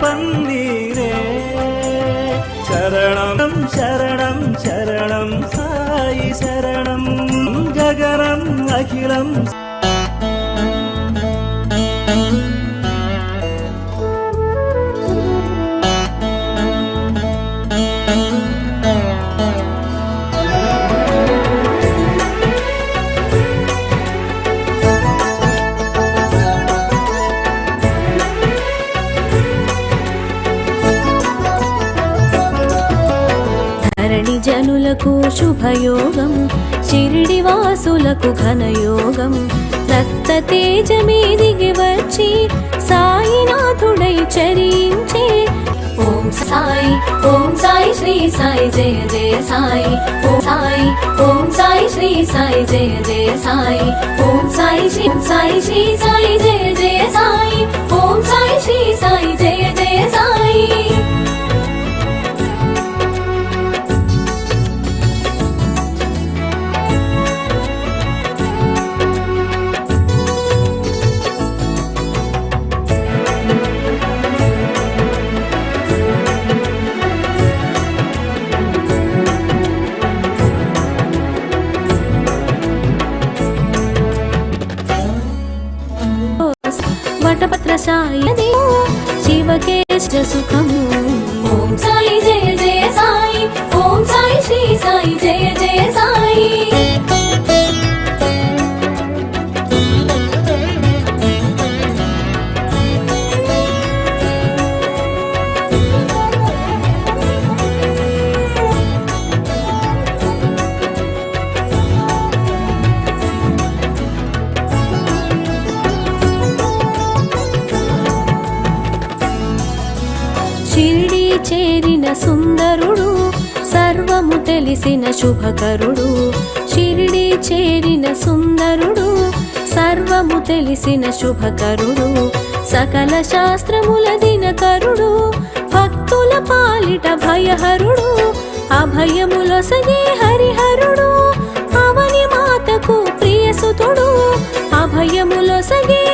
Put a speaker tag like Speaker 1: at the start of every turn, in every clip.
Speaker 1: பன்னீரே. சரணம் சரணம் சரணம் சாயி சரணம் ஜகரம்
Speaker 2: அகிலம் జనులకు శుభయోగం షిరిడి వాసులకు ఘనయోగం. రక్త తేజమే దిగి వచ్చి సాయినాథుడై చరించే. ఓం సాయి ఓం సాయి శ్రీ సాయి జయ జయ సాయి. ఓం సాయి ఓం సాయి శ్రీ సాయి జయ జయ సాయి. ఓం సాయి శ్రీ సాయి శ్రీ సాయి జయ జయ సాయి. ఓం సాయి శ్రీ సాయి జయ జయ సాయి. 下雨 చీడి చేరిన సుందరుడు సర్వము తెలిసిన శుభకరుడు. షిరిడి చేరిన సుందరుడు సర్వము తెలిసిన శుభకరుడు. సకల శాస్త్రముల దినకరుడు భక్తుల పాలిట భయహరుడు. అభయములొసగే హరిహరుడు అవని మాతకు ప్రియసుతుడు. అభయములొసగే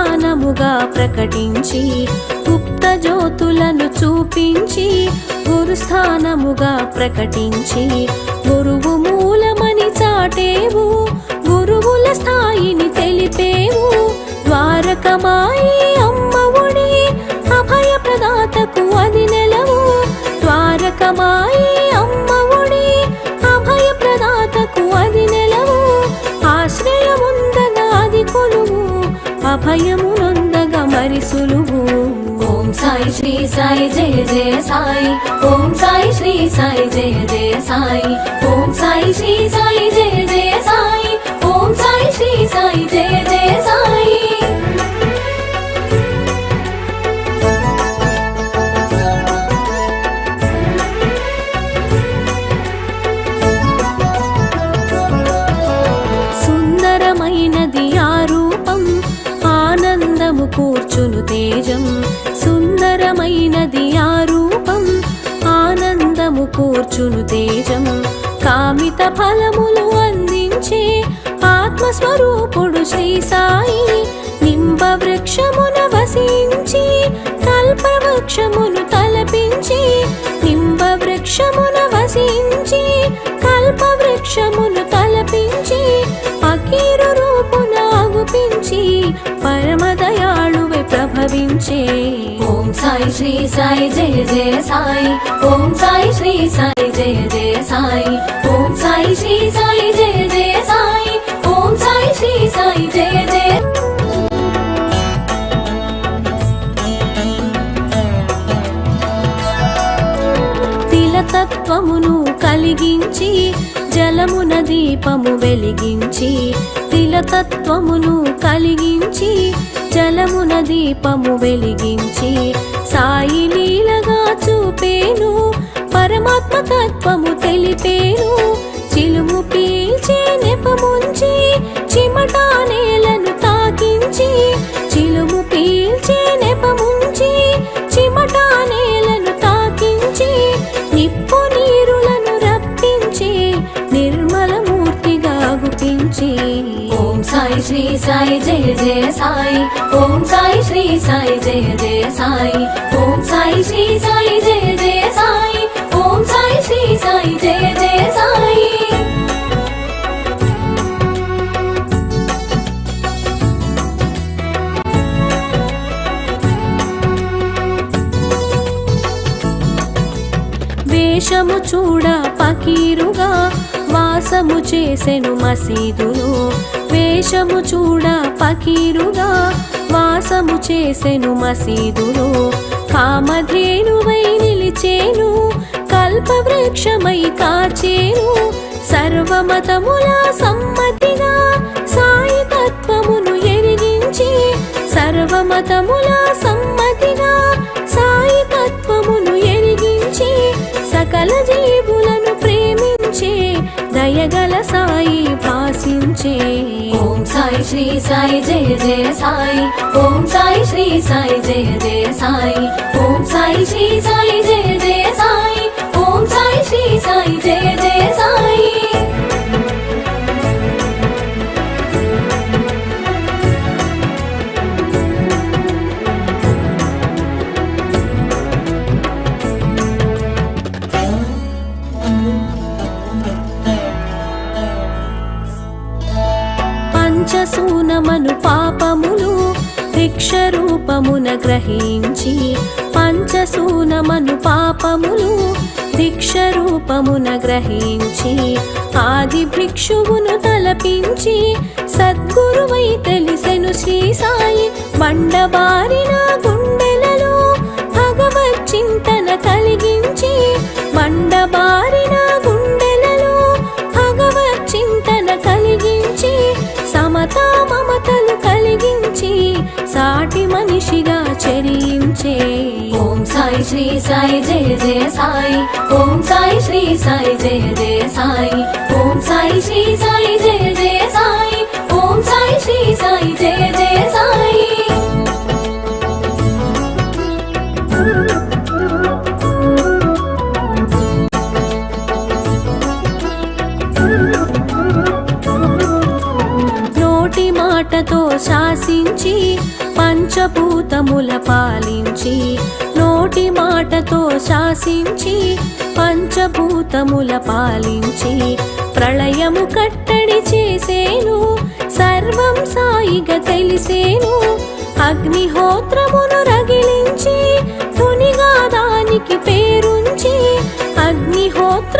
Speaker 2: గురుస్థానముగా ప్రకటించి గుప్త జ్యోతులను చూపించి గురుస్థానముగా ప్రకటించి గురువు మూలమని చాటేవు గురువుల స్థాయిని తెలిపేవు. ద్వారకమాయి అమ్మవుడి అభయ ప్రదాతకు అది నెలవు. ద్వారకమాయి సాయి శ్రీ సాయి జయ జయ సాయి ఓం సాయి శ్రీ సాయి జయ జయ సాయి ఓం సాయి శ్రీ సాయి జయ జయ సాయి ఓం సాయి శ్రీ సాయి జయ జయ సాయి సుందరమైనది ఆ రూపం ఆనందము కూర్చును తేజం సుందరమైనది ఆ రూపం. ఆనందము కూర్చును తేజం. కామిత ఫలములు అందించే ఆత్మస్వరూపుడు శ్రీ సాయి. నింబ వృక్షమున వసించి కల్పవృక్షమును తలపించి నింబ వృక్షమున వసించి కల్పవృక్షమును తలపించి అకీరు రూపున ఆగుపించి పరమదయాళువే ప్రభవించే శ్రీ సాయి జయ జయ సాయి. ఓం సాయి శ్రీ సాయి జయ జయ సాయి. ఓం సాయి శ్రీ సాయి జయ జయ సాయి. ఓం సాయి శ్రీ సాయి జయ జయ తిలతత్వమును కలిగించి జలమున దీపము వెలిగించి తిలతత్వమును కలిగించి జలమున దీపము వెలిగించి సాయి లీలగా చూపేను పరమాత్మ తత్వము తెలిపేను.
Speaker 3: శ్రీ సాయి జయ జయ సాయి. ఓం సాయి శ్రీ సాయి జయ జయ సాయి. ఓం సాయి శ్రీ సాయి జయ జయ సాయి. ఓం సాయి శ్రీ సాయి జయ జయ సాయి.
Speaker 2: వేషము చూడ పకీరుగా వాసము చేసెను మసీదులో. వేషము చూడ పకీరుగా వాసము చేసెను మసీదులో. కామధేనువై నిలిచేను కల్పవృక్షమై కాచేను. సర్వమతముల సమ్మతిగా సాయి తత్వమును ఎరిగించి సర్వమతముల సమ్మతిగా సాయి తత్వమును ఎరిగించి సకల దయగల సాయి భాసించే
Speaker 3: ఓం సాయి శ్రీ సాయి జయ జయ సాయి. ఓం సాయి శ్రీ సాయి జయ జయ సాయి. ఓం సాయి శ్రీ సాయి జయ జయ సాయి. ఓం సాయి శ్రీ సాయి జయ జయ సాయి.
Speaker 2: రూపమున గ్రహించి పంచసూనమను పాపములు దీక్ష రూపమున గ్రహించి ఆది భిక్షువును తలపించి సద్గురువై తెలిసెను శ్రీ సాయి బండబారిన గుండెలలో భగవత్ చింతన కలిగించి మండబారి మనిషిగా
Speaker 3: ఓం సాయి శ్రీ సాయి జయ జయ సాయి. ఓం సాయి శ్రీ సాయి జయ జయ సాయి. ఓం సాయి శ్రీ సాయి జయ జయ సాయి. ఓం సాయి శ్రీ సాయి జయ జయ సాయి.
Speaker 2: మాటతో శాసించి పంచభూతముల పాలించి నోటి మాటతో శాసించి పంచభూతముల పాలించి ప్రళయము కట్టడి చేసేను సర్వం సాయిగా తెలిసేను అగ్నిహోత్రమును రగిలించి తునిగా దానికి పేరుంచి
Speaker 3: అగ్నిహోత్ర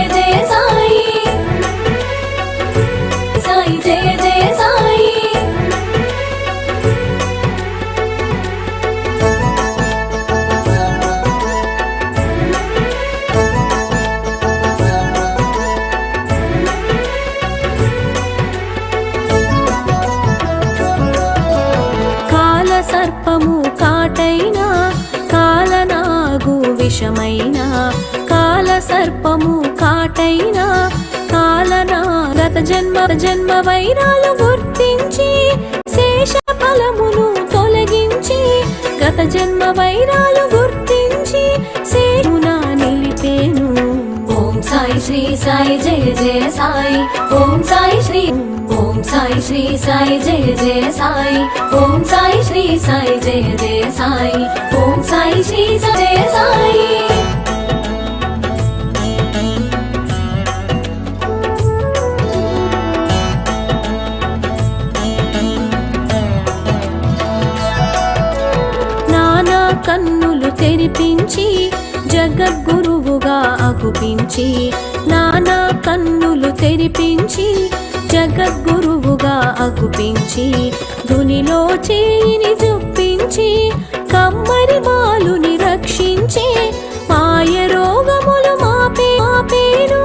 Speaker 2: కాటైనా కాలనాగు విషమైన కాల సర్పము కాటైనా కాలనా గత జన్మ జన్మ వైరాలు గుర్తించి శేష ఫలమును తొలగించి గత జన్మ వైరాలు గుర్తించి సేమునా నిలిపేను.
Speaker 3: ఓం సాయి శ్రీ సాయి జయ జయ సాయి. ఓం సాయి శ్రీ ఓం సాయి శ్రీ సాయి జయ జయ సాయి. ఓం సాయి శ్రీ సాయి జయ జయ సాయి. ఓం సాయి శ్రీ జయ సాయి.
Speaker 2: నానా కన్నులు తెరిపించి జగద్గురువుగా అగుపించి నానా కన్నులు తెరిపించి జగద్గురువుగా అగుపించి ధునిలో చేయిని జొప్పించి కమ్మరి బాలుని రక్షించి మాయ రోగములు మాపే మాపేను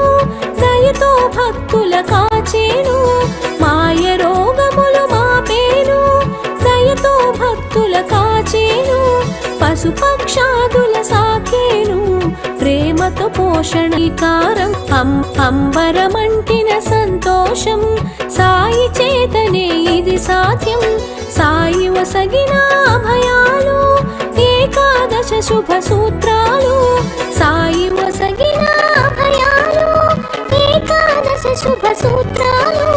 Speaker 2: దయతో భక్తుల కాచేను మాయ రోగములు మాపేను దయతో భక్తుల కాచేను పశుపక్షాదు పోషణీకారం. అం అంబరమంటిన సంతోషం. సాయి చేతనే ఇది సాధ్యం. సాయి వసగిన అభయాలు ఏకాదశ శుభ సూత్రాలు. సాయి వసగిన అభయాలు ఏకాదశ శుభ సూత్రాలు.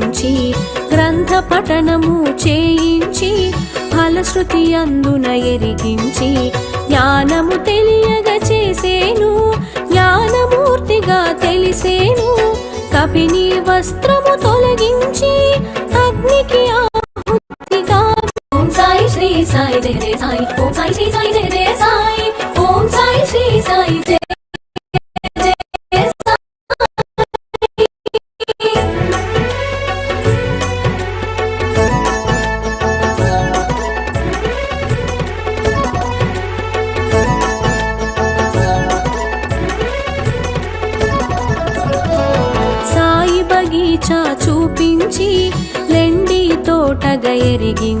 Speaker 2: ఎరిగించి గ్రంథ పఠనము చేయించి ఫలశ్రుతి అందున ఎరిగించి జ్ఞానము తెలియగ చేసేను జ్ఞానమూర్తిగా తెలిసేను కపిని వస్త్రము తొలగించి అగ్నికి ఆహుతిగా.
Speaker 3: ఓం సాయి శ్రీ సాయి జయ జయ సాయి ఓం సాయి శ్రీ సాయి జయ జయ సాయి.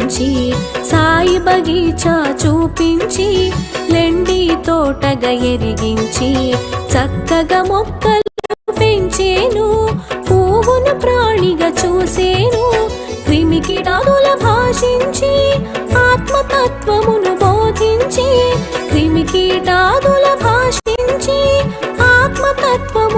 Speaker 3: కనిపించి సాయి
Speaker 2: బగీచా చూపించి లెండి తోటగా ఎరిగించి చక్కగా మొక్కలు పెంచేను పువ్వును ప్రాణిగా చూసేను క్రిమికిటాదుల భాషించి ఆత్మతత్వమును బోధించి క్రిమికీటాదుల భాషించి ఆత్మతత్వము